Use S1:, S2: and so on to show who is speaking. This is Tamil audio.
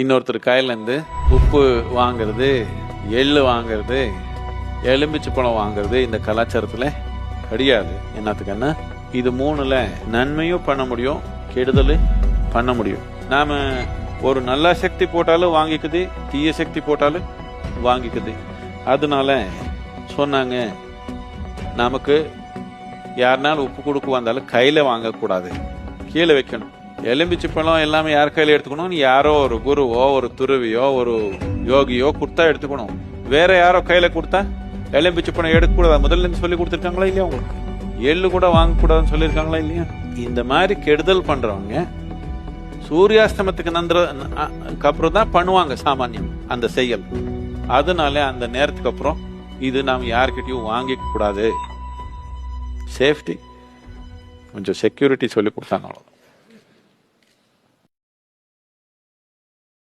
S1: இன்னொருத்தர் கையிலேருந்து உப்பு வாங்குறது எள்ளு வாங்குறது எலும்பிச்சு பழம் வாங்குறது இந்த கலாச்சாரத்தில் கிடையாது. என்னத்துக்குன்னா இது மூணில் நன்மையும் பண்ண முடியும் கெடுதல் பண்ண முடியும். நாம் ஒரு நல்ல சக்தி போட்டாலும் வாங்கிக்குது தீய சக்தி போட்டாலும் வாங்கிக்குது. அதனால சொன்னாங்க நமக்கு யாருனாலும் உப்பு கொடுக்க வந்தாலும் கையில் வாங்கக்கூடாது. கீழே வைக்கணும். எலும்பிச்சு பழம் எல்லாமே யார் கையில எடுத்துக்கணும்? யாரோ ஒரு குருவோ ஒரு துருவியோ ஒரு யோகியோ கொடுத்தா எடுத்துக்கணும். வேற யாரோ கையில கொடுத்தா எலும்பிச்சு பழம் எடுக்கக்கூடாது? முதல்ல இருந்து சொல்லி கொடுத்துருக்காங்களா இல்லையா உங்களுக்கு? எள்ளு கூட வாங்கக்கூடாதுன்னு சொல்லியிருக்காங்களா இல்லையா? இந்த மாதிரி கெடுதல் பண்றவங்க சூரியாஸ்தமத்துக்கு நந்திர அப்புறம் தான் பண்ணுவாங்க சாமானியம் அந்த செயல் அதனால அந்த நேரத்துக்கு அப்புறம் இது நாம் யார்கிட்டயும் வாங்கிக்க கூடாது சேஃப்டி கொஞ்சம் செக்யூரிட்டி சொல்லி கொடுத்தாங்க அவ்வளோ